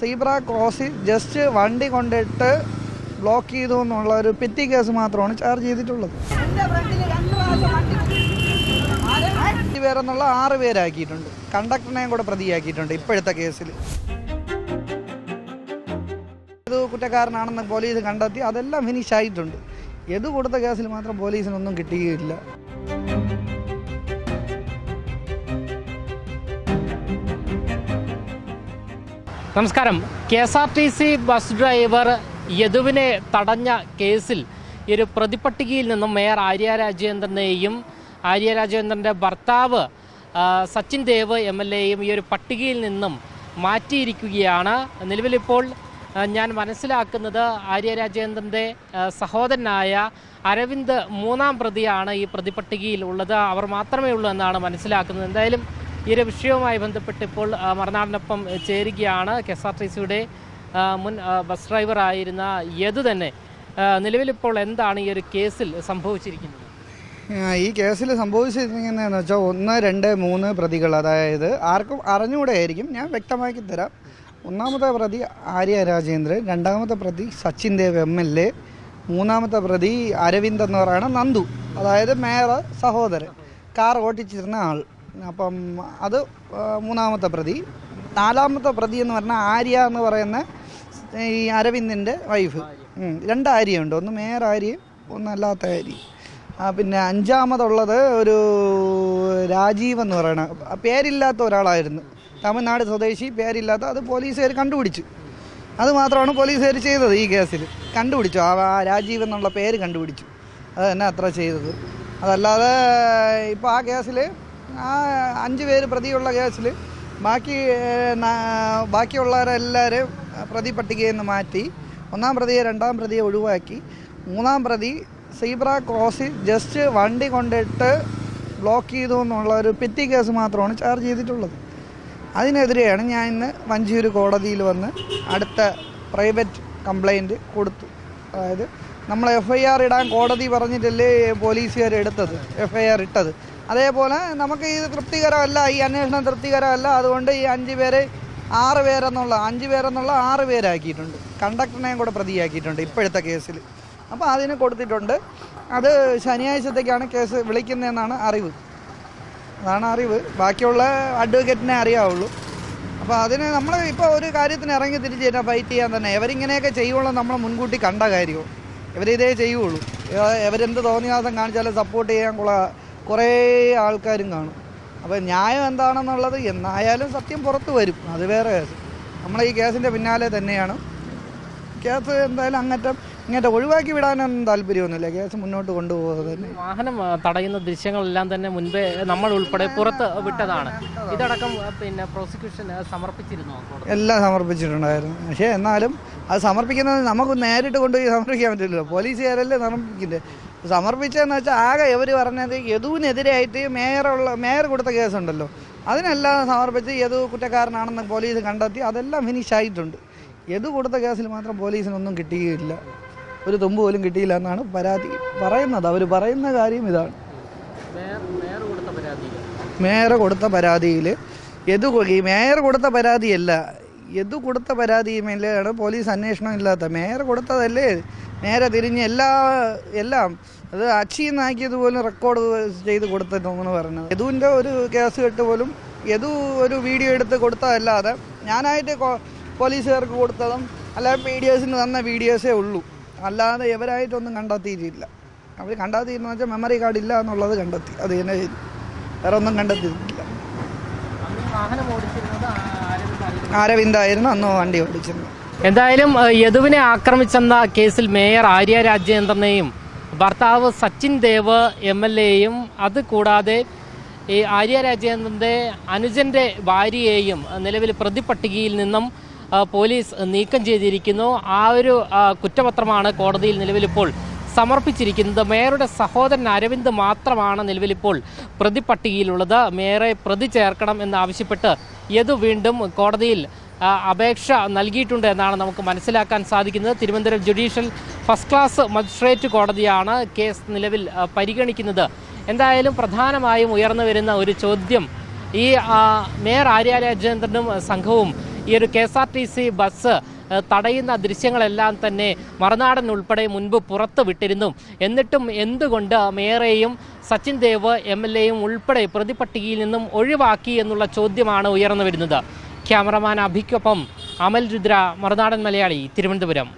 Zebra ക്രോസിൽ just വണ്ടി കൊണ്ടിട്ട് block ചെയ്തു എന്നുള്ള ഒരു പെറ്റി കേസ് മാത്രമാണ് ചാർജ് ചെയ്തിട്ടുള്ളത്. അഞ്ച് പേരെന്നുള്ള ആറ് പേരാക്കിയിട്ടുണ്ട്. കണ്ടക്ടറിനെയും കൂടെ പ്രതിയാക്കിയിട്ടുണ്ട് ഇപ്പോഴത്തെ കേസിൽ ഇത് കുറ്റക്കാരനാണെന്ന് പോലീസ് കണ്ടെത്തി അതെല്ലാം ഫിനിഷ് ആയിട്ടുണ്ട്. എത് കൊടുത്ത കേസിൽ മാത്രം പോലീസിനൊന്നും കിട്ടുകയില്ല നമസ്കാരം. K S R T C bus driver യദുവിനെ തടഞ്ഞ കേസിൽ ഒരു പ്രതിപട്ടികയിൽ നിന്നും മേയർ ആര്യ രാജേന്ദ്രനെയും ആര്യ രാജേന്ദ്രന്റെ ഭർത്താവ് സച്ചിൻ ദേവ് എം എൽ എയും ഈ ഒരു പട്ടികയിൽ നിന്നും മാറ്റിയിരിക്കുകയാണ്. നിലവിലിപ്പോൾ ഞാൻ മനസ്സിലാക്കുന്നത് ആര്യ രാജേന്ദ്രന്റെ സഹോദരനായ അരവിന്ദ് മൂന്നാം പ്രതിയാണ് ഈ പ്രതിപട്ടികയിൽ ഉള്ളത്. അവർ മാത്രമേ ഉള്ളൂ എന്നാണ് മനസ്സിലാക്കുന്നത്. എന്തായാലും ഈ ഒരു വിഷയവുമായി ബന്ധപ്പെട്ട് ഇപ്പോൾ മറുനാടിനൊപ്പം ചേരുകയാണ്. കെ എസ് ആർ ടി സിയുടെ മുൻ ബസ് ഡ്രൈവറായിരുന്ന യദു തന്നെ. നിലവിലിപ്പോൾ എന്താണ് ഈ ഒരു കേസിൽ സംഭവിച്ചിരിക്കുന്നത്? ഈ കേസിൽ സംഭവിച്ചിരിക്കുന്നതെന്ന് വെച്ചാൽ ഒന്ന് രണ്ട് മൂന്ന് പ്രതികൾ അതായത് ആർക്കും അറിഞ്ഞുകൂടെ ആയിരിക്കും. ഞാൻ വ്യക്തമാക്കി തരാം. ഒന്നാമത്തെ പ്രതി ആര്യ രാജേന്ദ്രൻ രണ്ടാമത്തെ പ്രതി Sachin Dev M L A മൂന്നാമത്തെ പ്രതി അരവിന്ദ് എന്ന് പറയുന്ന നന്ദു അതായത് മേയർ സഹോദരൻ കാർ ഓട്ടിച്ചിരുന്ന ആൾ. അപ്പം അത് മൂന്നാമത്തെ പ്രതി. നാലാമത്തെ പ്രതി എന്ന് പറഞ്ഞാൽ ആര്യ എന്ന് പറയുന്ന ഈ അരവിന്ദിന്റെ വൈഫ് രണ്ട് ആര്യയുണ്ട്. ഒന്ന് മേയർ ആര്യയും ഒന്നല്ലാത്ത ആര്യ. പിന്നെ അഞ്ചാമതുള്ളത് ഒരു രാജീവ് എന്ന് പറയണ പേരില്ലാത്ത ഒരാളായിരുന്നു. തമിഴ്നാട് സ്വദേശി പേരില്ലാത്ത അത് പോലീസുകാർ കണ്ടുപിടിച്ചു. അത് മാത്രമാണ് പോലീസുകാർ ചെയ്തത് ഈ കേസിൽ കണ്ടുപിടിച്ചു. ആ രാജീവ് എന്നുള്ള പേര് കണ്ടുപിടിച്ചു. അത് തന്നെ അത്ര ചെയ്തത്. അതല്ലാതെ ഇപ്പോൾ ആ കേസിൽ ആ അഞ്ച് പേര് പ്രതിയുള്ള കേസിൽ ബാക്കി ബാക്കിയുള്ളവരെല്ലാവരെയും ബാക്കിയുള്ളവരെല്ലാവരും പ്രതി പട്ടികയിൽ നിന്ന് മാറ്റി ഒന്നാം പ്രതിയെ രണ്ടാം പ്രതിയെ ഒഴിവാക്കി മൂന്നാം പ്രതി സീബ്ര ക്രോസിൽ ജസ്റ്റ് വണ്ടി കൊണ്ടിട്ട് ബ്ലോക്ക് ചെയ്തു എന്നുള്ള ഒരു പെറ്റി കേസ് മാത്രമാണ് ചാർജ് ചെയ്തിട്ടുള്ളത്. അതിനെതിരെയാണ് ഞാൻ ഇന്ന് വഞ്ചിയൂർ കോടതിയിൽ വന്ന് അടുത്ത പ്രൈവറ്റ് കംപ്ലൈന്റ് കൊടുത്തു. അതായത് നമ്മൾ എഫ് ഐ ആർ ഇടാൻ കോടതി പറഞ്ഞിട്ടല്ലേ പോലീസുകാർ എടുത്തത്? എഫ് ഐ ആർ ഇട്ടത്. അതേപോലെ നമുക്ക് ഇത് തൃപ്തികരമല്ല ഈ അന്വേഷണം തൃപ്തികരമല്ല. അതുകൊണ്ട് ഈ അഞ്ച് പേരെ ആറ് പേരെന്നുള്ള അഞ്ച് പേരെന്നുള്ള ആറ് പേരാക്കിയിട്ടുണ്ട്. കണ്ടക്ടറിനെയും കൂടെ പ്രതിയാക്കിയിട്ടുണ്ട് ഇപ്പോഴത്തെ കേസിൽ. അപ്പോൾ അതിന് കൊടുത്തിട്ടുണ്ട്. അത് ശനിയാഴ്ചത്തേക്കാണ് കേസ് വിളിക്കുന്നതെന്നാണ് അറിവ്. അതാണ് അറിവ്. ബാക്കിയുള്ള അഡ്വക്കേറ്റിനെ അറിയാവുള്ളൂ. അപ്പോൾ അതിന് നമ്മൾ ഇപ്പോൾ ഒരു കാര്യത്തിന് ഇറങ്ങി തിരിച്ചു തന്നെ ഫൈറ്റ് ചെയ്യാൻ തന്നെ. ഇവരിങ്ങനെയൊക്കെ ചെയ്യുള്ളൂ നമ്മൾ മുൻകൂട്ടി കണ്ട കാര്യവും. ഇവരിതേ ചെയ്യുള്ളൂ. ഇവ- ഇവരെന്ത് തോന്നിയാസം കാണിച്ചാലും സപ്പോർട്ട് ചെയ്യാൻ കുള കുറേ ആൾക്കാരും കാണും. അപ്പോൾ ന്യായം എന്താണെന്നുള്ളത് എന്നായാലും സത്യം പുറത്ത് വരും. അത് വേറെ കേസ്. നമ്മൾ ഈ കേസിന്റെ പിന്നാലെ തന്നെയാണ്. കേസ് എന്തായാലും അങ്ങറ്റം ഇങ്ങോട്ട് ഒഴിവാക്കി വിടാനൊന്നും താല്പര്യമൊന്നുമില്ല. കേസ് മുന്നോട്ട് കൊണ്ടുപോകുന്നത് തന്നെ. വാഹനം തടയുന്ന ദൃശ്യങ്ങളെല്ലാം തന്നെ മുൻപേ നമ്മൾ ഉൾപ്പെടെ പുറത്ത് വിട്ടതാണ്. ഇതടക്കം പിന്നെ പ്രോസിക്യൂഷൻ സമർപ്പിച്ചിരുന്നു? എല്ലാം സമർപ്പിച്ചിട്ടുണ്ടായിരുന്നു. പക്ഷേ എന്നാലും അത് സമർപ്പിക്കുന്നത് നമുക്ക് നേരിട്ട് കൊണ്ടുപോയി സമർപ്പിക്കാൻ പറ്റില്ലല്ലോ. പോലീസുകാരല്ലേ സമർപ്പിക്കുന്നത് സമർപ്പിച്ചതെന്ന് വെച്ചാൽ ആകെ ഇവർ പറഞ്ഞത് യദുവിനെതിരായിട്ട് മേയറുള്ള മേയർ കൊടുത്ത കേസുണ്ടല്ലോ. അതിനെല്ലാം സമർപ്പിച്ച് യദു കുറ്റക്കാരനാണെന്ന് പോലീസ് കണ്ടെത്തി അതെല്ലാം ഫിനിഷ് ആയിട്ടുണ്ട്. യദു കൊടുത്ത കേസിൽ മാത്രം പോലീസിനൊന്നും കിട്ടുകയില്ല ഒരു തുമ്പ് പോലും കിട്ടിയില്ല എന്നാണ് പരാതി പറയുന്നത്. അവർ പറയുന്ന കാര്യം ഇതാണ്. മേയർ കൊടുത്ത പരാതിയിൽ എതു ഈ മേയർ കൊടുത്ത പരാതിയല്ല. എതു കൊടുത്ത പരാതിയുമില്ലാണ് പോലീസ് അന്വേഷണം ഇല്ലാത്ത. മേയർ കൊടുത്തതല്ലേ. നേരെ തിരിഞ്ഞ് എല്ലാ എല്ലാം അത് അച്ചിയിൽ നിന്നാക്കിയത് പോലും റെക്കോർഡ് ചെയ്ത് കൊടുത്തിട്ടെന്ന് പറഞ്ഞത്. യദുവിന്റെ ഒരു കേസ് കെട്ട് പോലും യദു ഒരു വീഡിയോ എടുത്ത് കൊടുത്തതല്ലാതെ ഞാനായിട്ട് പോലീസുകാർക്ക് കൊടുത്തതും അല്ലാതെ പി ഡി എസിന് തന്ന വീഡിയോസേ ഉള്ളൂ. അല്ലാതെ ഇവരായിട്ടൊന്നും കണ്ടെത്തിയിട്ടില്ല. അവർ കണ്ടെത്തിയെന്ന് വെച്ചാൽ മെമ്മറി കാർഡ് ഇല്ല എന്നുള്ളത് കണ്ടെത്തി. അത് തന്നെ ചെയ്തു. വേറെ ഒന്നും കണ്ടെത്തിയിട്ടില്ല. ആരവിന്ദായിരുന്നു. അരവിന്ദായിരുന്നു. അന്ന് വണ്ടി ഓടിച്ചിരുന്നത്. എന്തായാലും യദുവിനെ ആക്രമിച്ചെന്ന കേസിൽ മേയർ ആര്യ രാജേന്ദ്രനെയും ഭർത്താവ് സച്ചിൻ ദേവ് എം എൽ എയും അത് കൂടാതെ ഈ ആര്യ രാജേന്ദ്രന്റെ അനുജന്റെ ഭാര്യയെയും നിലവിൽ പ്രതിപട്ടികയിൽ നിന്നും പോലീസ് നീക്കം ചെയ്തിരിക്കുന്നു. ആ ഒരു കുറ്റപത്രമാണ് കോടതിയിൽ നിലവിലിപ്പോൾ സമർപ്പിച്ചിരിക്കുന്നത്. മേയറുടെ സഹോദരൻ അരവിന്ദ് മാത്രമാണ് നിലവിലിപ്പോൾ പ്രതിപട്ടികയിലുള്ളത് മേയറെ പ്രതി ചേർക്കണം എന്നാവശ്യപ്പെട്ട് യദു വീണ്ടും കോടതിയിൽ അപേക്ഷ നൽകിയിട്ടുണ്ട് എന്നാണ് നമുക്ക് മനസ്സിലാക്കാൻ സാധിക്കുന്നത്. Thiruvananthapuram judicial first class magistrate കോടതിയാണ് കേസ് നിലവിൽ പരിഗണിക്കുന്നത്. എന്തായാലും പ്രധാനമായും ഉയർന്നു വരുന്ന ഒരു ചോദ്യം ഈ മേയർ ആര്യ രാജേന്ദ്രനും സംഘവും ഈ ഒരു K S R T C bus തടയുന്ന ദൃശ്യങ്ങളെല്ലാം തന്നെ മറുനാടൻ ഉൾപ്പെടെ മുൻപ് പുറത്തു വിട്ടിരുന്നു. എന്നിട്ടും എന്തുകൊണ്ട് മേയറേയും സച്ചിൻ ദേവ് എം എൽ എയും ഉൾപ്പെടെ പ്രതിപട്ടികയിൽ നിന്നും ഒഴിവാക്കി എന്നുള്ള ചോദ്യമാണ് ഉയർന്നു വരുന്നത്. ക്യാമറമാൻ അഭിക്കൊപ്പം അമൽ രുദ്ര മറുനാടൻ മലയാളി തിരുവനന്തപുരം.